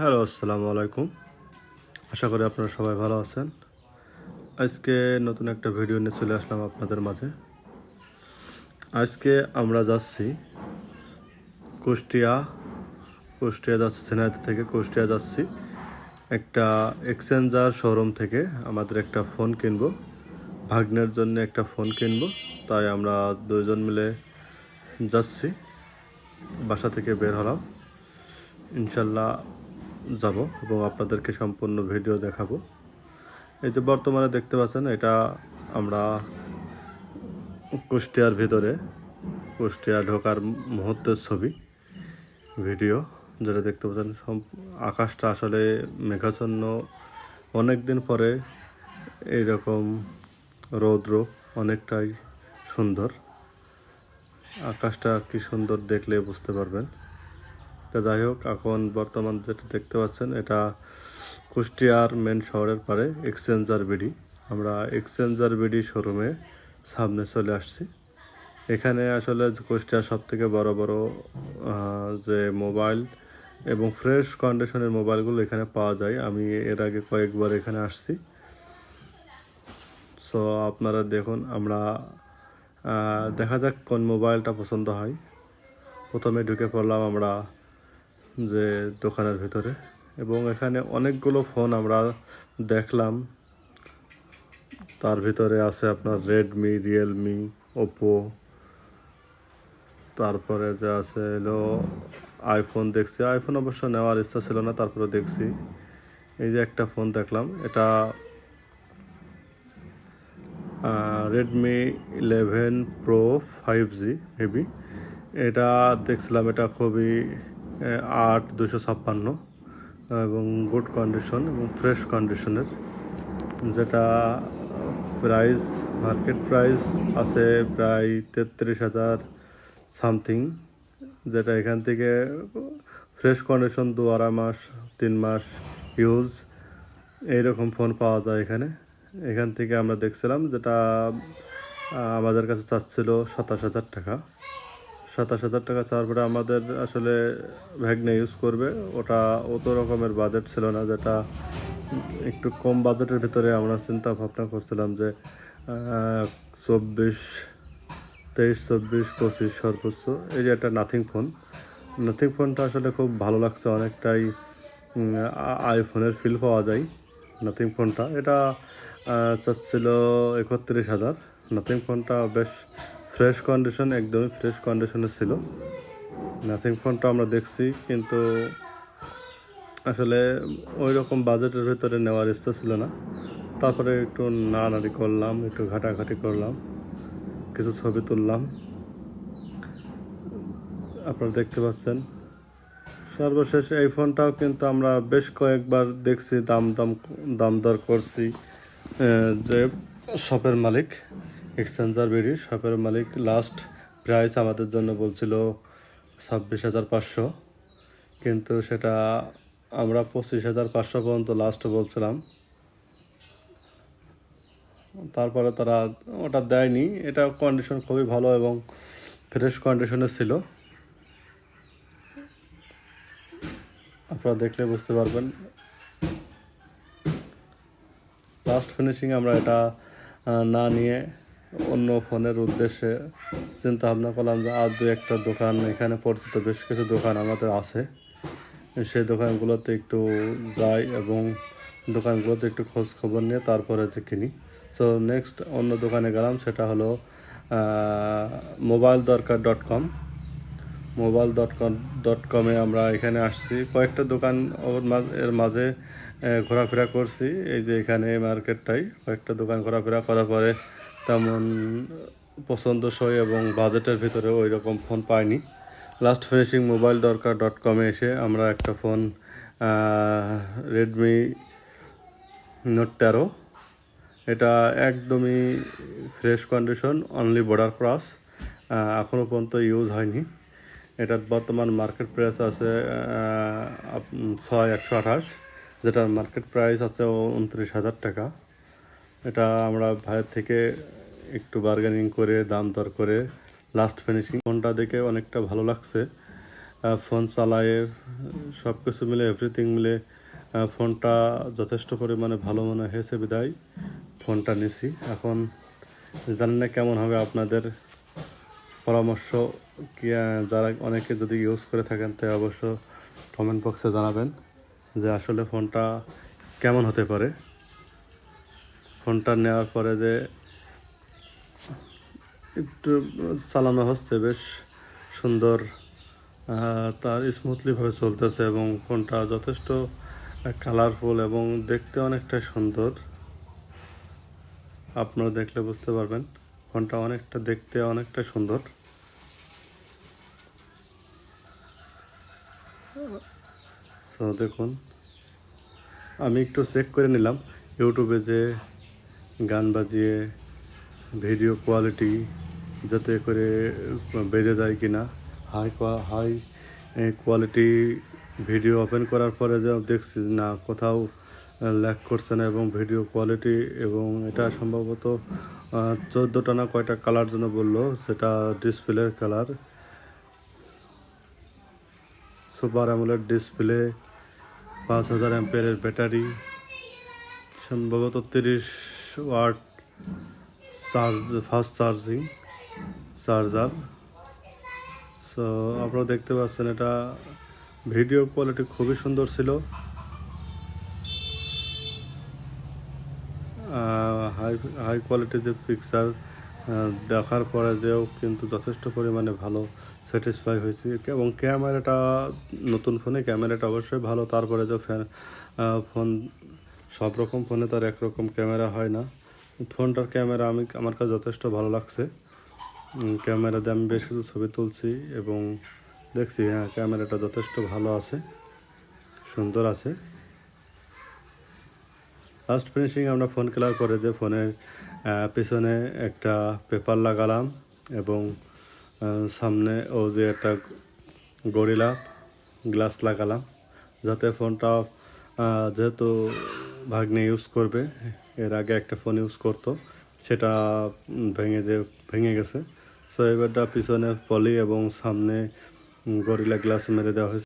Hello, আসসালামু আলাইকুম। আশা করি আপনারা সবাই ভালো আছেন। আজকে নতুন একটা ভিডিও নিয়ে চলে আসলাম আপনাদের মাঝে। আজকে আমরা যাচ্ছি কুষ্টিয়া। কুষ্টিয়া যাচ্ছি, ঝিনাইদহ থেকে কুষ্টিয়া যাচ্ছি। একটা এক্সচেঞ্জার শোরুম থেকে আমাদের একটা ফোন কিনবো। ভাগ্নের জন্য একটা ফোন কিনব। তাই আমরা দুজন মিলে যাচ্ছি। বাসা থেকে বের হলাম। ইনশাল্লাহ যাব এবং আপনাদেরকে সম্পূর্ণ ভিডিও দেখাবো। এই যে বর্তমানে দেখতে পাচ্ছেন, এটা আমরা কুষ্টিয়ার ভিতরে, কুষ্টিয়া ঢোকার মুহূর্তের ছবি, ভিডিও, যেটা দেখতে পাচ্ছেন আকাশটা আসলে মেঘাচ্ছন্ন। অনেক দিন পরে এইরকম রৌদ্র অনেকটাই সুন্দর। আকাশটা কি সুন্দর দেখলে বুঝতে পারবেন। তা যাই হোক, এখন বর্তমান যেটা দেখতে পাচ্ছেন, এটা কুষ্টিয়ার মেন শহরের পারে এক্সচেঞ্জার বিডি আমরা এক্সচেঞ্জার বিডি শোরুমে সামনে চলে আসছি। এখানে আসলে কুষ্টিয়ার সব থেকে বড় বড় যে মোবাইল এবং ফ্রেশ কন্ডিশনের মোবাইলগুলো এখানে পাওয়া যায়। আমি এর আগে কয়েকবার এখানে আসছি। সো আপনারা দেখুন, আমরা দেখা যাক কোন মোবাইলটা পছন্দ হয়। প্রথমে ঢুকে পড়লাম আমরা যে দোকানের ভিতরে। এবং এখানে অনেকগুলো ফোন আমরা দেখলাম। তার ভিতরে আছে আপনার রেডমি রিয়েলমি ওপো তারপরে যে আছে হলো আইফোন দেখছি। আইফোন অবশ্য নেওয়ার ইচ্ছা ছিল না তারপরে দেখছি। এই যে একটা ফোন দেখলাম, এটা Redmi eleven pro five G heavy এটা দেখছিলাম, এটা খুবই আট দুশো ছাপ্পান্ন, এবং গুড কন্ডিশন এবং ফ্রেশ কন্ডিশনের যেটা প্রাইস মার্কেট প্রাইস আছে প্রায় তেত্রিশ হাজার সামথিং যেটা এখান থেকে ফ্রেশ কন্ডিশন দু আড়াই মাস, তিন মাস ইউজ এইরকম ফোন পাওয়া যায় এখানে। এখান থেকে আমরা দেখছিলাম যেটা, আমাদের কাছে চাচ্ছিল সাতাশ হাজার টাকা। সাতাশ হাজার টাকা চাওয়ার পরে আমাদের আসলে ভ্যাগনে ইউজ করবে। ওটা অত রকমের বাজেট ছিল না, যেটা একটু কম বাজেটের ভিতরে আমরা চিন্তা ভাবনা করছিলাম যে চব্বিশ, তেইশ, চব্বিশ, পঁচিশ সর্বোচ্চ। এই যে একটা নাথিং ফোন নাথিং ফোনটা আসলে খুব ভালো লাগছে অনেকটাই আইফোনের ফিল পাওয়া যায় নাথিং ফোনটা এটা চাচ্ছিল একত্রিশ হাজার। নাথিং ফোনটা বেশ ফ্রেশ কন্ডিশন একদমই ফ্রেশ কন্ডিশনে ছিল। নাথিং ফোনটা আমরা দেখছি, কিন্তু আসলে ওই রকম বাজেটের ভিতরে নেওয়ার ইচ্ছা ছিল না। তারপরে একটু নাড়ানাড়ি করলাম, একটু ঘাটাঘাটি করলাম, কিছু ছবি তুললাম। আপনারা দেখতে পাচ্ছেন। সর্বশেষ এই ফোনটাও কিন্তু আমরা বেশ কয়েকবার দেখছি, দাম দাম দাম দর করছি যে শপের মালিক। এক্সচেঞ্জার বেরি শপের মালিক লাস্ট প্রাইস আমাদের জন্য বলছিল ছাব্বিশ হাজার পাঁচশো। কিন্তু সেটা আমরা পঁচিশ হাজার পাঁচশো পর্যন্ত লাস্ট বলছিলাম। তারপরে তারা ওটা দেয়নি। এটা কন্ডিশন খুবই ভালো এবং ফ্রেশ কন্ডিশনে ছিল। আপনারা দেখলে বুঝতে পারবেন। লাস্ট ফিনিশিং আমরা এটা না নিয়ে অন্য ফোনের উদ্দেশ্যে চিন্তা ভাবনা করলাম যে আর দু একটা দোকান এখানে পরিচিত বেশ কিছু দোকান আমাদের আছে। সেই দোকানগুলোতে একটু যাই এবং দোকানগুলোতে একটু খোঁজ খবর নিয়ে তারপরে যে কিনি। সো নেক্সট অন্য দোকানে গেলাম, সেটা হলো mobile Dorkar dot com mobile dot com dot কমে আমরা এখানে আসছি। কয়েকটা দোকান এর মাঝে ঘোরাফেরা করছি। এই যে এখানে মার্কেটটাই কয়েকটা দোকান ঘোরাফেরা করার পরে তেমন পছন্দসই এবং বাজেটের ভিতরে ওই রকম ফোন পাইনি। Last finishing mobile Dorkar dot কমে এসে আমরা একটা ফোন রেডমি নোট তেরো। এটা একদমই fresh condition only border cross এখনও পর্যন্ত ইউজ হয়নি। এটার বর্তমান মার্কেট প্রাইস আছে ছয় একশো আঠাশ, যেটার মার্কেট প্রাইস আছে উনত্রিশ হাজার টাকা। এটা আমরা ভাইয়ের থেকে একটু বার্গেনিং করে, দাম দর করে লাস্ট ফিনিশিং ফোনটা দেখে অনেকটা ভালো লাগছে। ফোন চালায়ে সব কিছু মিলে এভরিথিং মিলে ফোনটা যথেষ্ট পরিমাণে ভালো মনে হয়েছে বিদায়। ফোনটা নিছি। এখন জানি না কেমন হবে আপনাদের পরামর্শ। যারা অনেকে যদি ইউজ করে থাকেন, তাই অবশ্য কমেন্ট বক্সে জানাবেন যে আসলে ফোনটা কেমন হতে পারে। ফোনটা নেওয়ার পরে যে একটু চালানো হচ্ছে, বেশ সুন্দর তার স্মুথলিভাবে চলতেছে এবং ফোনটা যথেষ্ট কালারফুল এবং দেখতে অনেকটা সুন্দর। আপনারা দেখলে বুঝতে পারবেন, ফোনটা অনেকটা দেখতে অনেকটা সুন্দর। সো দেখুন, আমি একটু চেক করে নিলাম, ইউটিউবে যে গান বাজিয়ে, ভিডিও কোয়ালিটি যাতে করে বেঁধে যায় কি না high high quality video open করার পরে যে দেখছি না, কোথাও ল্যাক করছে না এবং ভিডিও কোয়ালিটি এবং এটা সম্ভবত চোদ্দোটা না কয়টা কালার জন্য বলল, সেটা ডিসপ্লের কালার। সুপার অ্যামোলেড ডিসপ্লে, পাঁচ হাজার অ্যাম্পিয়ারের ব্যাটারি, সম্ভবত তিরিশ watt charge fast charging charger so আপনারা দেখতে পাচ্ছেন এটা ভিডিও কোয়ালিটি খুবই সুন্দর ছিল। হাই হাই কোয়ালিটির যে পিকচার দেখার পরে যেও কিন্তু যথেষ্ট পরিমাণে ভালো স্যাটিসফাই হয়েছি। এবং ক্যামেরাটা নতুন ফোনে ক্যামেরাটা অবশ্যই ভালো। তারপরে যে ফ্যান ফোন সব রকম ফোনে তো আর একরকম ক্যামেরা হয় না। ফোনটার ক্যামেরা আমি, আমার কাছে যথেষ্ট ভালো লাগছে। ক্যামেরা দিয়ে আমি বেশ কিছু ছবি তুলছি এবং দেখছি হ্যাঁ ক্যামেরাটা যথেষ্ট ভালো আছে, সুন্দর আছে। লাস্ট ফিনিশিং আমরা ফোন কেনার পরে যে ফোনের পিছনে একটা পেপার লাগালাম এবং সামনে ও যে একটা গরিলা গ্লাস লাগালাম, যাতে ফোনটা যেহেতু ভাগ্নে ইউজ করবে। এর আগে একটা ফোন ইউজ করতো। সেটা ভেঙে যে, ভেঙে গেছে। সো এবারটা পিছনে পলি এবং সামনে গরিলা গ্লাস মেরে দেওয়া হয়েছে।